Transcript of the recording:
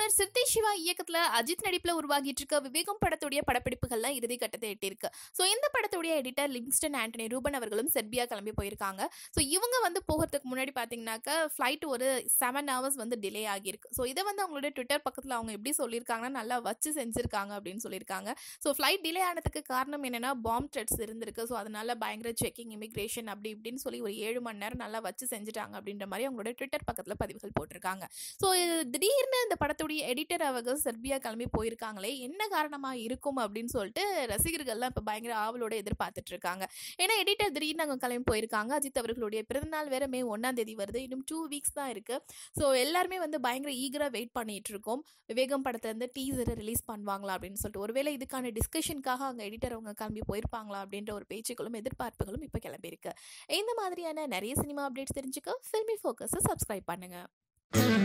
இயக்குனர் சித்தி சிவா இயக்கத்துல அஜித் நடிப்புல உருவாகிட்டு இருக்க விவேகம் படத்துடைய படப்பிடிப்புகள்லாம் இறுதி கட்டத்தை எட்டியிருக்கு. ஸோ இந்த படத்துடைய எடிட்டர் லிங்ஸ்டன் ஆண்டனி ரூபன் அவர்களும் செர்பியா கிளம்பி போயிருக்காங்க. ஸோ இவங்க வந்து போகிறதுக்கு முன்னாடி பார்த்தீங்கன்னாக்கா ஃப்ளைட் ஒரு செவன் ஹவர்ஸ் வந்து டிலே ஆகியிருக்கு. ஸோ இதை வந்து அவங்களுடைய ட்விட்டர் பக்கத்தில் அவங்க எப்படி சொல்லியிருக்காங்கன்னா நல்லா வச்சு செஞ்சிருக்காங்க அப்படின்னு சொல்லியிருக்காங்க. ஸோ ஃப்ளைட் டிலே ஆனதுக்கு காரணம் என்னன்னா பாம்ப் த்ரெட்ஸ் இருந்திருக்கு. ஸோ அதனால பயங்கர செக்கிங் இமிக்ரேஷன் அப்படி இப்படின்னு சொல்லி ஒரு ஏழு மணி நேரம் நல்லா வச்சு செஞ்சுட்டாங்க அப்படின்ற மாதிரி அவங்களோட ட்விட்டர் பக்கத்தில் பதிவுகள் போட்டிருக்காங்க. ஸோ திடீர்னு இந்த படத்துடைய எடிட்டர் அவங்க செர்பியா கிளம்பி போயிருக்காங்களே என்ன காரணமாக இருக்கும் அப்படின்னு சொல்லிட்டு ரசிகர்கள்லாம் இப்போ பயங்கர ஆவலோட எதிர்பார்த்துட்டு இருக்காங்க. ஏன்னா எடிட்டர் திடீர்னு அங்கே கிளம்பி போயிருக்காங்க. அஜித் அவர்களுடைய பிறந்தநாள் வேற மே ஒன்றாம் தேதி வருது. இன்னும் டூ வீக்ஸ் தான் இருக்கு. ஸோ எல்லாருமே வந்து பயங்கர ஈகராக வெயிட் பண்ணிட்டு இருக்கோம். விவேகம் படத்தை டீசரை ரிலீஸ் பண்ணுவாங்களா அப்படின்னு சொல்லிட்டு. ஒருவேளை இதுக்கான டிஸ்கஷனுக்காக அங்கே எடிட்டர் அவங்க கிளம்பி போயிருப்பாங்களா அப்படின்ற ஒரு பேச்சுக்களும் எதிர்பார்ப்புகளும் இப்போ கிளம்பியிருக்கு. இந்த மாதிரியான நிறைய சினிமா அப்டேட்ஸ் தெரிஞ்சுக்க ஃபில்மி ஃபோக்கஸை சப்ஸ்கிரைப் பண்ணுங்கள்